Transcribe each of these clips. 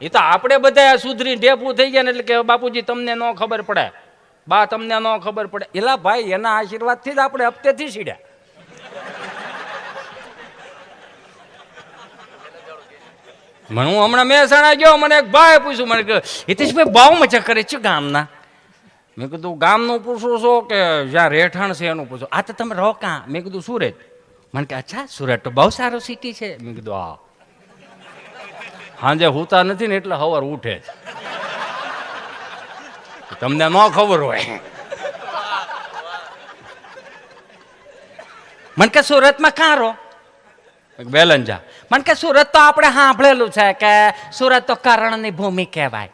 એ તો આપણે બધા સુધરી ઢેપું થઈ ગયા ને એટલે કે બાપુજી તમને ન ખબર પડે. બા તમને ન ખબર પડે. એલા ભાઈ, એના આશીર્વાદથી જ આપણે હપ્તેથી સીડ્યા. મને હું હમણાં મહેસાણા ગયો, મને એક ભાઈ પૂછ્યું, મને કે હિતેશભાઈ બહુ મજા કરે છે ગામના? મેં કીધું ગામનું પૂછું છો કે જ્યાં રહેઠાણ છે એનું પૂછો? આ તો તમે રહો કાં મેં કીધું, સુરત. મને કે, અચ્છા, સુરત તો બહુ સારો સિટી છે. મેં કીધું, હા. સાંજે હુતા નથી ને એટલે હવાર ઉઠે છે તમને ન ખબર હોય. મને કે સુરતમાં કાં રહો? વેલન જા. મને કે સુરત તો આપણે સાંભળેલું છે કે સુરત તો કરણની ભૂમિ કહેવાય.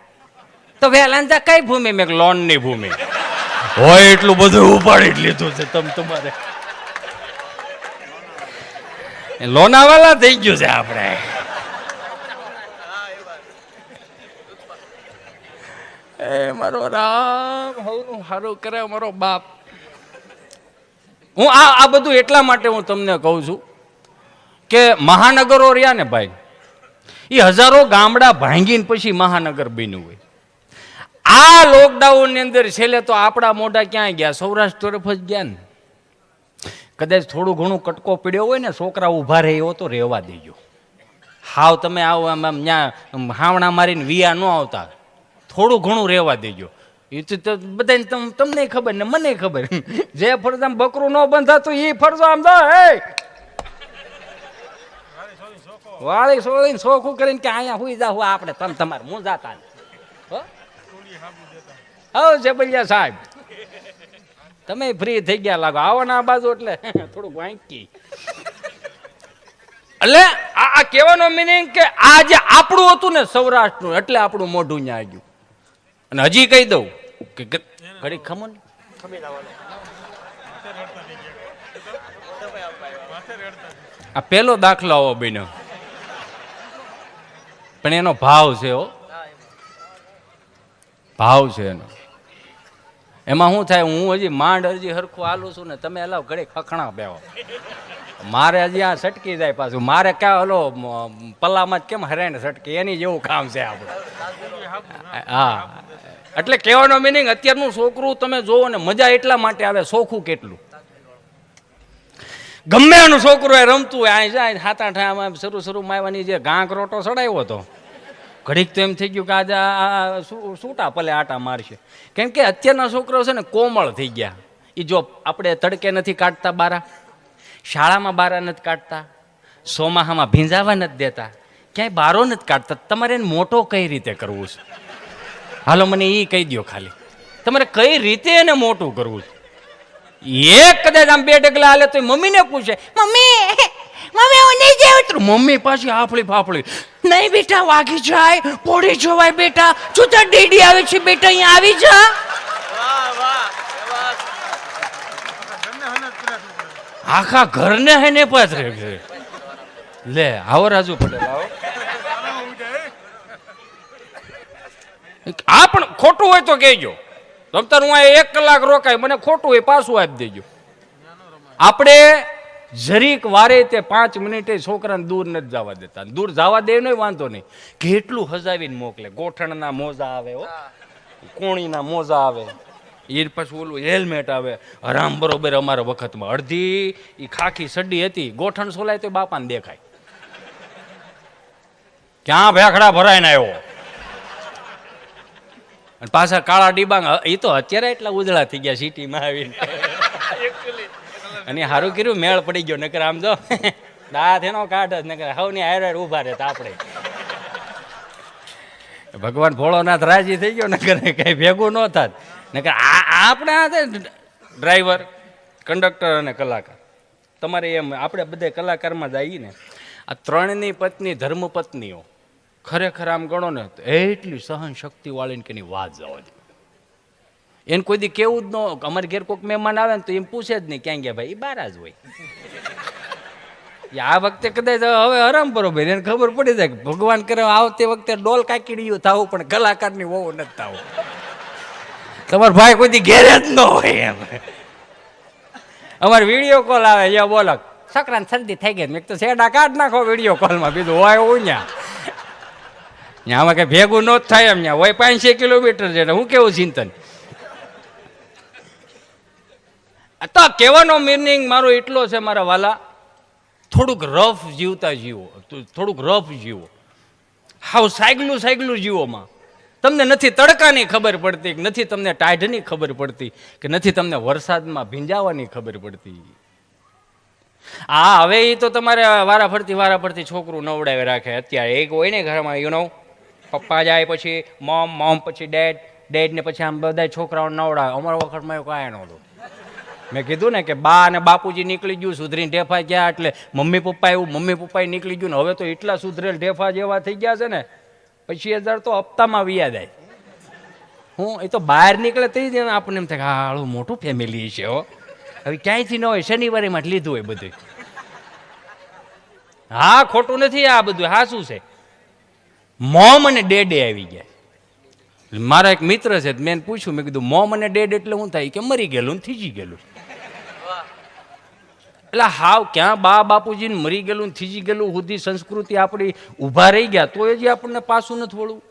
તો વેલંજા કઈ ભૂમિ? મેં લોનની ભૂમિ. હોય એટલું બધું ઉપાડી જ લીધું છે તમ તમારે. લોનાવાલા થઈ ગયું છે આપણે. એ મારો રામ. હવનું સારું કરે મારો બાપ. હું આ આ બધું એટલા માટે હું તમને કહું છું કે મહાનગરો રહ્યા ને ભાઈ એ હજારો ગામડા ભાંગીને પછી મહાનગર બન્યું હોય. આ લોકડાઉનની અંદર છેલ્લે તો આપણા મોઢા ક્યાં ગયા? સૌરાષ્ટ્ર તરફ જ ગયા ને. કદાચ થોડું ઘણું કટકો પીડ્યો હોય ને છોકરા ઊભા રહે એવો તો રહેવા દેજો. હાવ તમે આવો આમ આમ ત્યાં હાવણા મારીને વિયા ન આવતા. થોડું ઘણું રહેવા દેજો. એ તો તો બધાને તમ- તમને ખબર ને મને ખબર. જે ફરજ આમ બકરું ન બંધાતું એ ફરજો આમ જો, હે. વાળી સોળીને સોખું કરીને કે અહીંયા હુઈ જાવ આપણે તમ તમારે હું જાતા. હો? જબલિયા સાહેબ. તમે ફ્રી થઈ ગયા લાગો. આવો ને બાજુ એટલે. થોડુંક વાંકી. એટલે આ કહેવાનો મિનિંગ કે આ જે આપણું હતું ને સૌરાષ્ટ્રનું, એટલે આપણું મોઢું ન્યા આવ્યું અને હજી કહી દઉં કે ઘડી ખમો આ પેલો દાખલો આવો બન્યો. પણ એનો ભાવ છે હો. ભાવ છે એનો. એમાં શું થાય? હું હજી માંડ હજી હરખું હાલું છું ને તમે હલાવ ઘડી ખખણા બેહો. મારે હજી આ સટકી જાય પાછું. મારે ક્યાં, હલો પલ્લામાં જ કેમ હરાઈને સટકી? એની જેવું કામ છે આપણે. હા. એટલે કહેવાનો મિનિંગ અત્યારનું છોકરું તમે જોવો ને, મજા એટલા માટે આવે, સોખું કેટલું. ગમે એનું છોકરું એ રમતું હોય આ જાય, હાથ આઠ આમ શરૂ શરૂ માવાની જે ગાંક રોટો ચડાવ્યો હતો. ઘડીક તો એમ થઈ ગયું કે આજે આ- સૂટા પલે આટા મારશે. કેમ કે અત્યારના છોકરાઓ છે ને, કોમળ થઈ ગયા. એ જો આપણે તડકે નથી કાઢતા બારા. શાળામાં બારા નથી કાઢતા, સોમાહામાં ભીંજાવા નથી દેતા, ક્યાંય બારો નથી કાઢતા. તમારે એને મોટો કઈ રીતે કરવું છે? હાલો મને એ કહી દો ખાલી. તમારે કઈ રીતે એને મોટું કરવું છે? એક કદાચ આમ બે ડગલા હાલે તો મમ્મીને પૂછે, મમ્મી મમ્મી, હું નહીં જાઉં તું મમ્મી પાછી હાફળી ફાફળી, નહીં બેટા, વાગી જાય પોડી જોવાય બેટા. જો તાર ડેડી આવે છે બેટા અહીંયા આવી જા. આખા ઘરને હેને પાથરે છે. લે, આવો રાજુ પટેલ, આવો. આ પણ ખોટું હોય તો કહેજો. તમતાર હું આ એક કલાક રોકાય, મને ખોટું હોય પાછું આપી દેજો. આપણે જરીક વારે તે પાંચ મિનિટે છોકરાને દૂર નથી જવા દેતા. દૂર જવા દે નહીં વાંધો નહીં કેટલું હજાવીને મોકલે. ગોઠણના મોજા આવે કોણીના મોજા આવે. એ પછી ઓલું હેલ્મેટ આવે. હરામ બરોબર અમારા વખતમાં અડધી એ ખાખી સડી હતી. ગોઠણ સોલાય તો બાપાને દેખાય. ક્યાં ભેખડા ભરાઈને આવ્યો? અને પાછા કાળા ડીબાંગ એ તો અત્યારે એટલા ઉજળા થઈ ગયા સિટીમાં આવીને. અને સારું કર્યું, મેળ પડી ગયો, નકર આમ જો દાંત એનો કાઢ જ, નકર હવની હારે હારે ઊભા રહેતા આપણે. ભગવાન ભોળોનાથ રાજી થઈ ગયો, નકર કઈ ભેગું ન થાત. નકર આ આપણે આ છે ડ્રાઈવર, કંડક્ટર અને કલાકાર. તમારે એમ, આપણે બધે કલાકારમાં જઈએ ને. આ ત્રણની પત્ની, ધર્મપત્નીઓ. ખરેખર આમ ગણો ને એટલી સહન શક્તિ વાળીને કે એની વાત જવા દે. એને કોઈ દી કેવું જ ન અમારે ઘેર કોઈક મહેમાન આવે ને, તો એમ પૂછે જ નહીં ક્યાં ગયા ભાઈ એ બાર જ હોય. એ આ વખતે કદાચ હવે આરામ બરોબર એને ખબર પડી જાય કે ભગવાન કરે, આવતી વખતે ડોલ કાકીડિયું થવું, પણ કલાકારની વહુ નથી થવું. તમારો ભાઈ કોઈ ઘેરે જ ન હોય એમ. અમારે વીડિયો કોલ આવે યા બોલો. છોકરાને શરદી થઈ ગઈ, મેં તો શેડા કાઢ નાખો વીડિયો કોલમાં બીજું હોય હું ત્યાં ત્યાં આમાં કઈ ભેગું ન જ થાય એમ ત્યાં હોય પાંચસો કિલોમીટર છે હું કેવું ચિંતન? તો કહેવાનો મિનિંગ મારો એટલો છે, મારા વાલા, થોડુંક રફ જીવતા જીવો. થોડુંક રફ જીવો. હાવ સાયગલું સાયગલું જીવોમાં. તમને નથી તડકાની ખબર પડતી કે નથી તમને ટાઢની ખબર પડતી કે નથી તમને વરસાદમાં ભીંજાવાની ખબર પડતી. આ હવે એ તો તમારે વારા ફરતી વારા ફરતી છોકરું નવડાવી રાખે. અત્યારે એક હોય ને ઘરમાં યુ નો પપ્પા જાય પછી મોમ મોમ પછી ડેડ ડેડ ને પછી આમ બધા છોકરાઓ નવડાવે. અમારા વખતમાં એવું કાંઈ નહોતું. મેં કીધું ને કે બા અને બાપુજી નીકળી ગયું, સુધરીને ઢેફા ગયા એટલે મમ્મી પપ્પા એવું, મમ્મી પપ્પા નીકળી ગયું ને, હવે તો એટલા સુધરેલ ઢેફા જેવા થઈ ગયા છે ને. પછી હજાર તો હપ્તામાં વ્યા જાય હું એ તો બહાર નીકળે તે જ આપણને એમ થાય કે, હા હાળું મોટું ફેમિલી છે, હો. હવે ક્યાંયથી ન હોય શનિવારીમાં માટે લીધું હોય બધું હા, ખોટું નથી, આ બધું હા, શું છે? મોમ અને ડેડે આવી ગયા. મારા એક મિત્ર છે મેં પૂછ્યું, મેં કીધું, મોમ અને ડેડ એટલે શું થાય? કે મરી ગયેલું થીજી ગયેલું. એટલે હાવ ક્યાં બા બાપુજીને મરી ગયેલું થીજી ગયેલું સુધી સંસ્કૃતિ આપણી ઊભા રહી ગયા તો એ જ આપણને પાછું નથી વળવું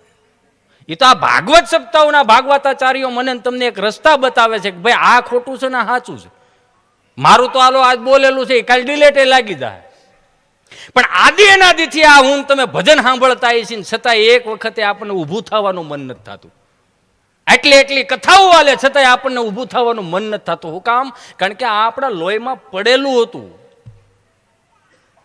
એ તો આ ભાગવત સપ્તાહોના ભાગવતાચાર્યો મને તમને એક રસ્તા બતાવે છે કે ભાઈ આ ખોટું છે ને સાચું છે. મારું તો આલો આજ બોલેલું છે એ કાલ ડિલેટે લાગી જાય. પણ આદિ અનાદિથી આ હું તમે ભજન સાંભળતા છીએ છતાં એક વખતે આપણને ઊભું થવાનું મન નથી થતું. એટલી એટલી કથાઓ આલે છતાંય આપણને ઊભું થવાનું મન નથી થતું. હું કામ? કારણ કે આ આપણા લોહીમાં પડેલું હતું.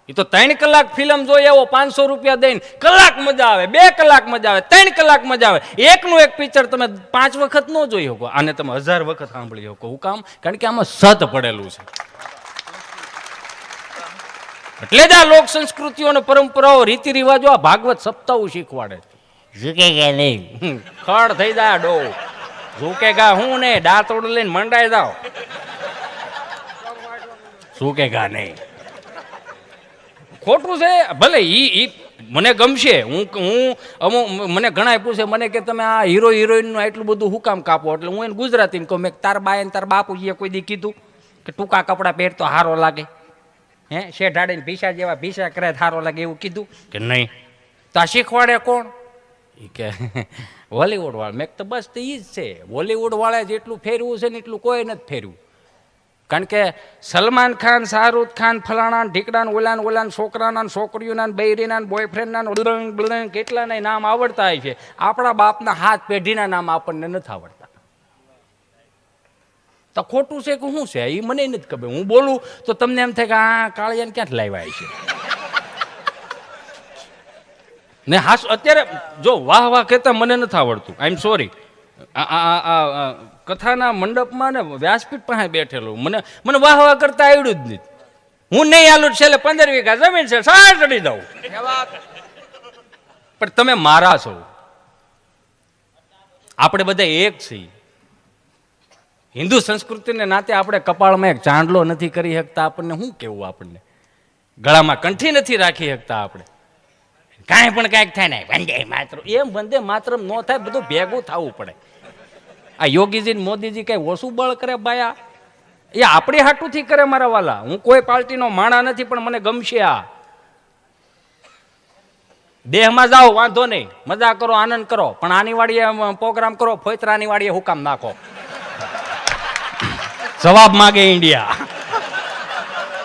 એ તો ત્રણ કલાક ફિલ્મ જોઈએ એવો પાંચસો રૂપિયા દઈને. કલાક મજા આવે, બે કલાક મજા આવે, ત્રણ કલાક મજા આવે. એકનું એક પિક્ચર તમે પાંચ વખત ન જોઈ શકો. આને તમે હજાર વખત સાંભળી શકો. હું કામ? કારણ કે આમાં સત પડેલું છે. એટલે જ આ લોક સંસ્કૃતિઓ અને પરંપરાઓ રીતિ રિવાજો આ ભાગવત સપ્તાહ શીખવાડે ઝૂકે કે નહીં? ખડ થઈ જાય ડો. ઝૂકે ગા હું ને દાંતોડ લઈને મંડાઈ જાઓ. ઝૂકે ગા નહીં. ખોટું છે ભલે ઈ ઈ મને ગમશે. હું હું અમુક મને ઘણા પૂછે મને કે તમે આ હીરો હિરોઈનનું એટલું બધું હું કામ કાપો? એટલે હું એને ગુજરાતીને કહું મેં તાર બાય તાર બાપુજીએ કોઈ દી કીધું કે ટૂંકા કપડાં પહેરતો સારો લાગે. હે શેઠાડીને ભીસા જેવા ભીસા કરે સારો લાગે એવું કીધું. કે નહીં? તો આ શીખવાડે કોણ? ઈ કે બોલિવૂડ વાળા મેં તો બસ તો એ જ છે. બોલિવૂડ વાળા જેટલું ફેરવું છે ને એટલું કોઈ નથી ફેરવું કારણ કે સલમાન ખાન, શાહરુખ ખાન ફલાણા ઢીકડા ઓલાન ઓલાન છોકરાના છોકરીઓના બૈરીના બોયફ્રેન્ડના ઉલંગ બલંગ કેટલાના નામ આવડતા હોય છે. આપણા બાપના હાથ પેઢીના નામ આપણને નથી આવડતા. તો ખોટું છે કે શું છે? એ મને નથી ખબર. હું બોલું તો તમને એમ થાય કે આ કાળિયાને ક્યાંથી લાવ્યા છે ને હાસ અત્યારે જો વાહ વાહ કહેતા મને નથી આવડતું. આઈ એમ સોરી કથાના મંડપમાં ને વ્યાસપીઠ પાસે બેઠેલું. મને મને વાહ વાહ કરતા આવડ્યું જ નહીં. હું નહીં આલું છેલ્લે પંદર વીઘા જમીન છે સાર ચડી દઉં પણ તમે મારા છો. આપણે બધા એક છીએ. હિન્દુ સંસ્કૃતિને નાતે આપણે કપાળમાં એક ચાંદલો નથી કરી શકતા આપણને. શું કેવું આપણને? ગળામાં કંઠી નથી રાખી શકતા આપણે? કાંઈ પણ કાંઈક થાય ને, વંદે માત્ર એમ વંદે માત્ર ન થાય, બધું ભેગું થવું પડે. આ યોગીજી ને મોદીજી કઈ ઓછું બળ કરે બાયા? એ આપણી હાટુથી કરે મારા વાલા. હું કોઈ પાર્ટીનો માણા નથી, પણ મને ગમશે આ. દેહમાં જાઓ, વાંધો નહીં. મજા કરો, આનંદ કરો. પણ આની વાડીએ પ્રોગ્રામ કરો ફોતરાની વાડીએ હુકામ નાખો. જવાબ માગે ઇન્ડિયા.